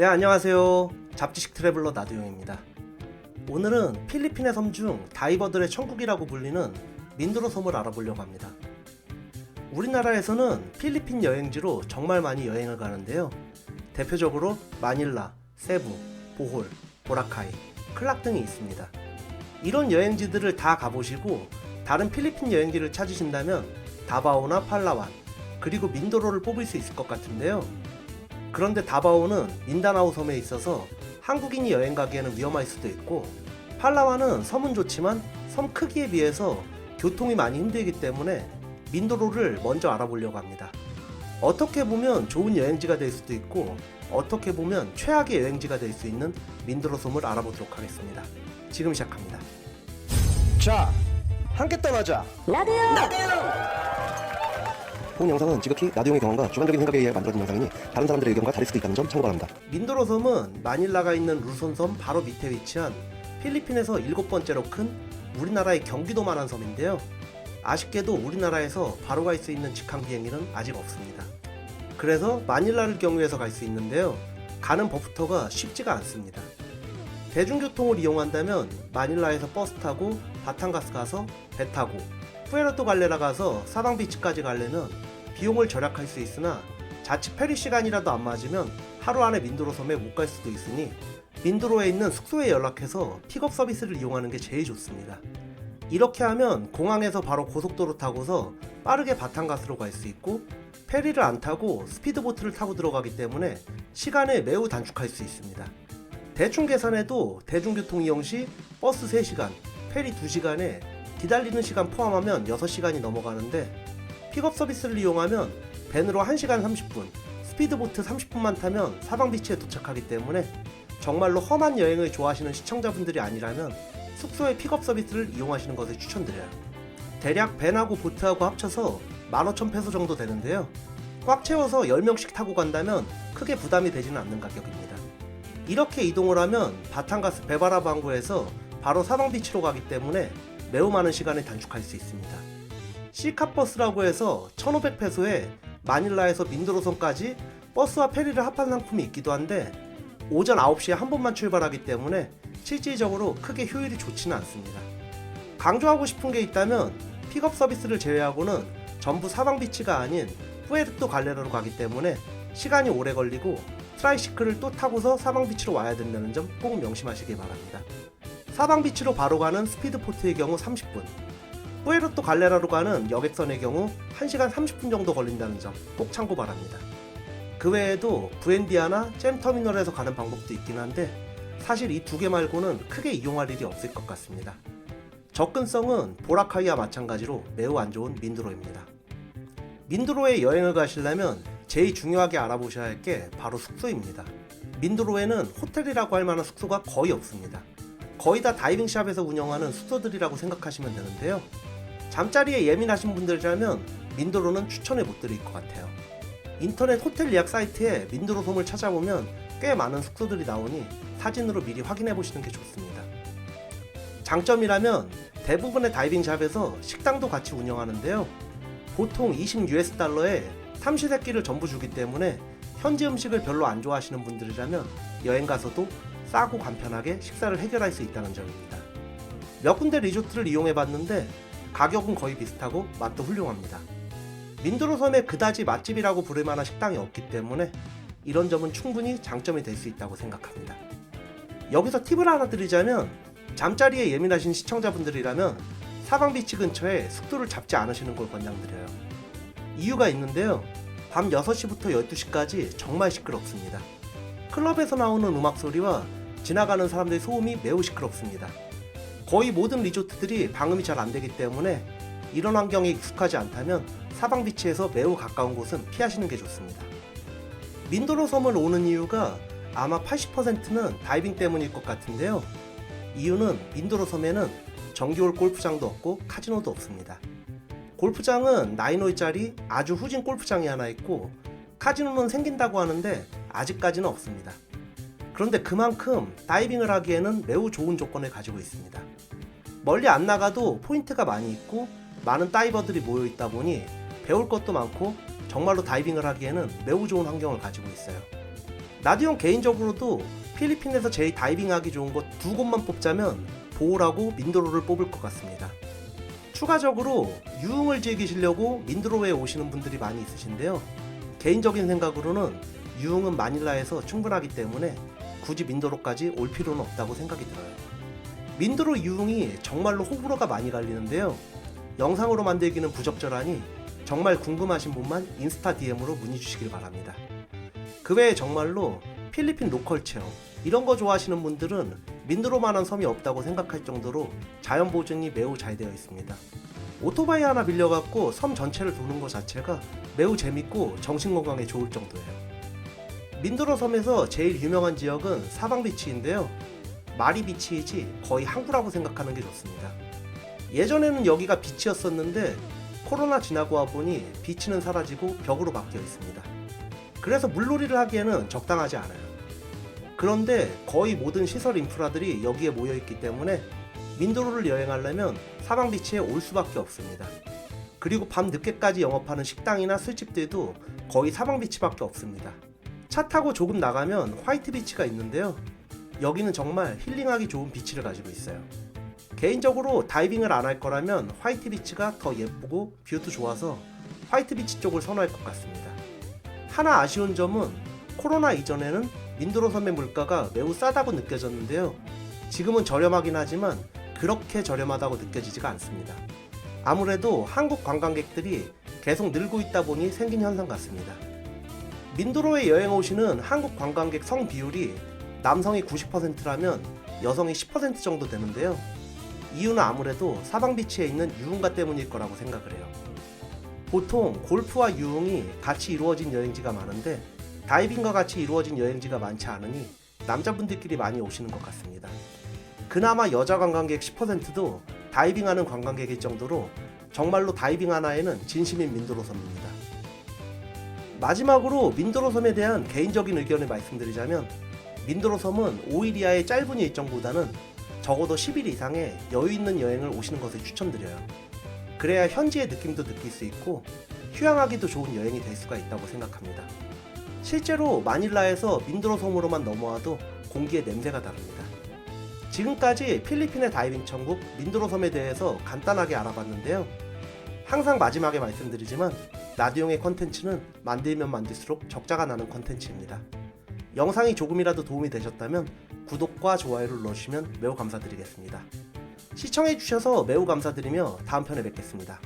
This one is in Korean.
네, 안녕하세요. 잡지식 트래블러 나두용입니다. 오늘은 필리핀의 섬 중 다이버들의 천국이라고 불리는 민드로 섬을 알아보려고 합니다. 우리나라에서는 필리핀 여행지로 정말 많이 여행을 가는데요. 대표적으로 마닐라, 세부, 보홀, 보라카이, 클락 등이 있습니다. 이런 여행지들을 다 가보시고 다른 필리핀 여행지를 찾으신다면 다바오나 팔라완, 그리고 민도로를 뽑을 수 있을 것 같은데요. 그런데 다바오는 민다나오 섬에 있어서 한국인이 여행 가기에는 위험할 수도 있고 팔라완은 섬은 좋지만 섬 크기에 비해서 교통이 많이 힘들기 때문에 민도로를 먼저 알아보려고 합니다. 어떻게 보면 좋은 여행지가 될 수도 있고 어떻게 보면 최악의 여행지가 될 수 있는 민도로 섬을 알아보도록 하겠습니다. 지금 시작합니다. 자, 함께 떠나자. 본 영상은 지극히 나도용의 경험과 주관적인 생각에 의해 만들어진 영상이니 다른 사람들의 의견과 다를 수도 있다는 점 참고 바랍니다. 민도로 섬은 마닐라가 있는 루손섬 바로 밑에 위치한 필리핀에서 일곱 번째로 큰 우리나라의 경기도만한 섬인데요. 아쉽게도 우리나라에서 바로 갈 수 있는 직항 비행기는 아직 없습니다. 그래서 마닐라를 경유해서 갈 수 있는데요. 가는 법부터가 쉽지가 않습니다. 대중교통을 이용한다면 마닐라에서 버스 타고 바탕가스 가서 배 타고 푸에르토 갈레라 가서 사방비치까지 가려면 비용을 절약할 수 있으나 자칫 페리 시간이라도 안 맞으면 하루 안에 민도로 섬에 못 갈 수도 있으니 민도로에 있는 숙소에 연락해서 픽업 서비스를 이용하는 게 제일 좋습니다. 이렇게 하면 공항에서 바로 고속도로 타고서 빠르게 바탕가스로 갈 수 있고 페리를 안 타고 스피드보트를 타고 들어가기 때문에 시간을 매우 단축할 수 있습니다. 대충 계산해도 대중교통 이용 시 버스 3시간, 페리 2시간에 기다리는 시간 포함하면 6시간이 넘어가는데 픽업 서비스를 이용하면 밴으로 1시간 30분, 스피드보트 30분만 타면 사방비치에 도착하기 때문에 정말로 험한 여행을 좋아하시는 시청자분들이 아니라면 숙소의 픽업 서비스를 이용하시는 것을 추천드려요. 대략 밴하고 보트하고 합쳐서 15,000페소 정도 되는데요. 꽉 채워서 10명씩 타고 간다면 크게 부담이 되지는 않는 가격입니다. 이렇게 이동을 하면 바탕가스 베바라 방구에서 바로 사방비치로 가기 때문에 매우 많은 시간을 단축할 수 있습니다. 시카버스라고 해서 1,500페소에 마닐라에서 민도로섬까지 버스와 페리를 합한 상품이 있기도 한데 오전 9시에 한 번만 출발하기 때문에 실질적으로 크게 효율이 좋지는 않습니다. 강조하고 싶은 게 있다면 픽업 서비스를 제외하고는 전부 사방비치가 아닌 푸에르토 갈레라로 가기 때문에 시간이 오래 걸리고 트라이시클을 또 타고서 사방비치로 와야 된다는 점 꼭 명심하시기 바랍니다. 사방비치로 바로 가는 스피드포트의 경우 30분, 푸에르토 갈레라로 가는 여객선의 경우 1시간 30분 정도 걸린다는 점 꼭 참고 바랍니다. 그 외에도 부엔디아나 잼 터미널에서 가는 방법도 있긴 한데 사실 이 두 개 말고는 크게 이용할 일이 없을 것 같습니다. 접근성은 보라카이와 마찬가지로 매우 안 좋은 민드로입니다. 민드로에 여행을 가시려면 제일 중요하게 알아보셔야 할 게 바로 숙소입니다. 민드로에는 호텔이라고 할 만한 숙소가 거의 없습니다. 거의 다 다이빙샵에서 운영하는 숙소들이라고 생각하시면 되는데요. 잠자리에 예민하신 분들이라면 민드로는 추천을 못 드릴 것 같아요. 인터넷 호텔 예약 사이트에 민드로 솜을 찾아보면 꽤 많은 숙소들이 나오니 사진으로 미리 확인해 보시는 게 좋습니다. 장점이라면 대부분의 다이빙 샵에서 식당도 같이 운영하는데요. 보통 20US 달러에 삼시세끼를 전부 주기 때문에 현지 음식을 별로 안 좋아하시는 분들이라면 여행 가서도 싸고 간편하게 식사를 해결할 수 있다는 점입니다. 몇 군데 리조트를 이용해 봤는데 가격은 거의 비슷하고 맛도 훌륭합니다. 민드로 섬에 그다지 맛집이라고 부를 만한 식당이 없기 때문에 이런 점은 충분히 장점이 될 수 있다고 생각합니다. 여기서 팁을 하나 드리자면 잠자리에 예민하신 시청자분들이라면 사방비치 근처에 숙소를 잡지 않으시는 걸 권장드려요. 이유가 있는데요. 밤 6시부터 12시까지 정말 시끄럽습니다. 클럽에서 나오는 음악 소리와 지나가는 사람들의 소음이 매우 시끄럽습니다. 거의 모든 리조트들이 방음이 잘 안 되기 때문에 이런 환경에 익숙하지 않다면 사방비치에서 매우 가까운 곳은 피하시는 게 좋습니다. 민도로 섬을 오는 이유가 아마 80%는 다이빙 때문일 것 같은데요. 이유는 민도로 섬에는 정기홀 골프장도 없고 카지노도 없습니다. 골프장은 나인홀짜리 아주 후진 골프장이 하나 있고 카지노는 생긴다고 하는데 아직까지는 없습니다. 그런데 그만큼 다이빙을 하기에는 매우 좋은 조건을 가지고 있습니다. 멀리 안 나가도 포인트가 많이 있고 많은 다이버들이 모여 있다 보니 배울 것도 많고 정말로 다이빙을 하기에는 매우 좋은 환경을 가지고 있어요. 나디온 개인적으로도 필리핀에서 제일 다이빙하기 좋은 곳 두 곳만 뽑자면 보홀하고 민드로를 뽑을 것 같습니다. 추가적으로 유흥을 즐기시려고 민드로에 오시는 분들이 많이 있으신데요. 개인적인 생각으로는 유흥은 마닐라에서 충분하기 때문에 굳이 민드로까지 올 필요는 없다고 생각이 들어요. 민드로 유흥이 정말로 호불호가 많이 갈리는데요. 영상으로 만들기는 부적절하니 정말 궁금하신 분만 인스타 DM으로 문의 주시길 바랍니다. 그 외에 정말로 필리핀 로컬 체험 이런 거 좋아하시는 분들은 민드로만한 섬이 없다고 생각할 정도로 자연 보증이 매우 잘 되어 있습니다. 오토바이 하나 빌려갖고 섬 전체를 도는 것 자체가 매우 재밌고 정신 건강에 좋을 정도예요. 민드로 섬에서 제일 유명한 지역은 사방 비치인데요. 마리 비치이지 거의 항구라고 생각하는 게 좋습니다. 예전에는 여기가 비치였었는데 코로나 지나고 와 보니 비치는 사라지고 벽으로 바뀌어 있습니다. 그래서 물놀이를 하기에는 적당하지 않아요. 그런데 거의 모든 시설 인프라들이 여기에 모여 있기 때문에 민도로를 여행하려면 사방 비치에 올 수밖에 없습니다. 그리고 밤 늦게까지 영업하는 식당이나 술집들도 거의 사방 비치밖에 없습니다. 차 타고 조금 나가면 화이트 비치가 있는데요. 여기는 정말 힐링하기 좋은 비치를 가지고 있어요. 개인적으로 다이빙을 안 할 거라면 화이트 비치가 더 예쁘고 뷰도 좋아서 화이트 비치 쪽을 선호할 것 같습니다. 하나 아쉬운 점은 코로나 이전에는 민드로 섬의 물가가 매우 싸다고 느껴졌는데요. 지금은 저렴하긴 하지만 그렇게 저렴하다고 느껴지지가 않습니다. 아무래도 한국 관광객들이 계속 늘고 있다 보니 생긴 현상 같습니다. 민도로에 여행 오시는 한국 관광객 성 비율이 남성이 90%라면 여성이 10% 정도 되는데요. 이유는 아무래도 사방 비치에 있는 유흥가 때문일 거라고 생각을 해요. 보통 골프와 유흥이 같이 이루어진 여행지가 많은데 다이빙과 같이 이루어진 여행지가 많지 않으니 남자분들끼리 많이 오시는 것 같습니다. 그나마 여자 관광객 10%도 다이빙하는 관광객일 정도로 정말로 다이빙 하나에는 진심인 민도로 섬입니다. 마지막으로 민도로 섬에 대한 개인적인 의견을 말씀드리자면 민도로 섬은 5일 이하의 짧은 일정보다는 적어도 10일 이상의 여유 있는 여행을 오시는 것을 추천드려요. 그래야 현지의 느낌도 느낄 수 있고 휴양하기도 좋은 여행이 될 수가 있다고 생각합니다. 실제로 마닐라에서 민드로 섬으로만 넘어와도 공기의 냄새가 다릅니다. 지금까지 필리핀의 다이빙 천국 민드로 섬에 대해서 간단하게 알아봤는데요. 항상 마지막에 말씀드리지만 나디용의 컨텐츠는 만들면 만들수록 적자가 나는 컨텐츠입니다. 영상이 조금이라도 도움이 되셨다면 구독과 좋아요를 눌러주시면 매우 감사드리겠습니다. 시청해주셔서 매우 감사드리며 다음 편에 뵙겠습니다.